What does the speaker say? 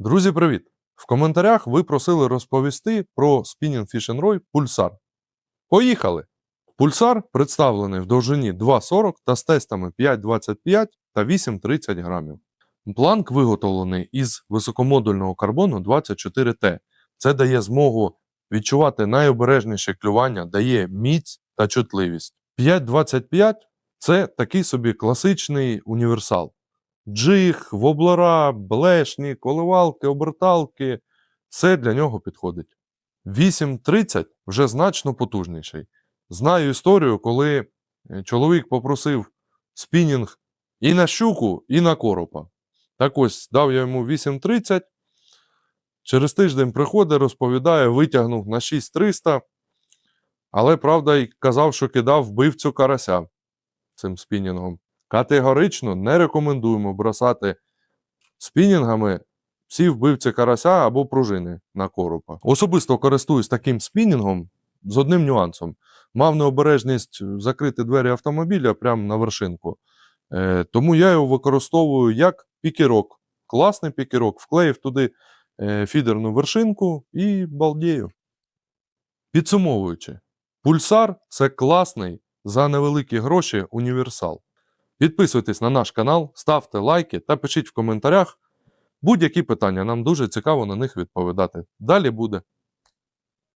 Друзі, привіт! В коментарях ви просили розповісти про спінінг Fish Roy Pulsar. Поїхали! Пульсар представлений в довжині 2,40 та з тестами 5,25 та 8,30 грамів. Планк виготовлений із високомодульного карбону 24T. Це дає змогу відчувати найобережніше клювання, дає міць та чутливість. 5,25 це такий собі класичний універсал. Джиг, воблера, блешні, коливалки, оберталки все для нього підходить. 8.30 вже значно потужніший. Знаю історію, коли е, чоловік попросив спінінг і на щуку, і на коропа. Так ось дав я йому 8.30. Через тиждень приходить, розповідає, витягнув на 6300. Але правда, й казав, що кидав вбивцю карася цим спінінгом. Категорично не рекомендуємо бросати спінінгами всі вбивці карася або пружини на коропа. Особисто користуюсь таким спінінгом з одним нюансом. Мав необережність закрити двері автомобіля прямо на вершинку. Е, тому я його використовую як пікерок. Класний пікерок. Вклеїв туди е, фідерну вершинку і балдію. Підсумовуючи, пульсар це класний за невеликі гроші універсал. Підписуйтесь на наш канал, ставте лайки та пишіть в коментарях будь-які питання. Нам дуже цікаво на них відповідати. Далі буде.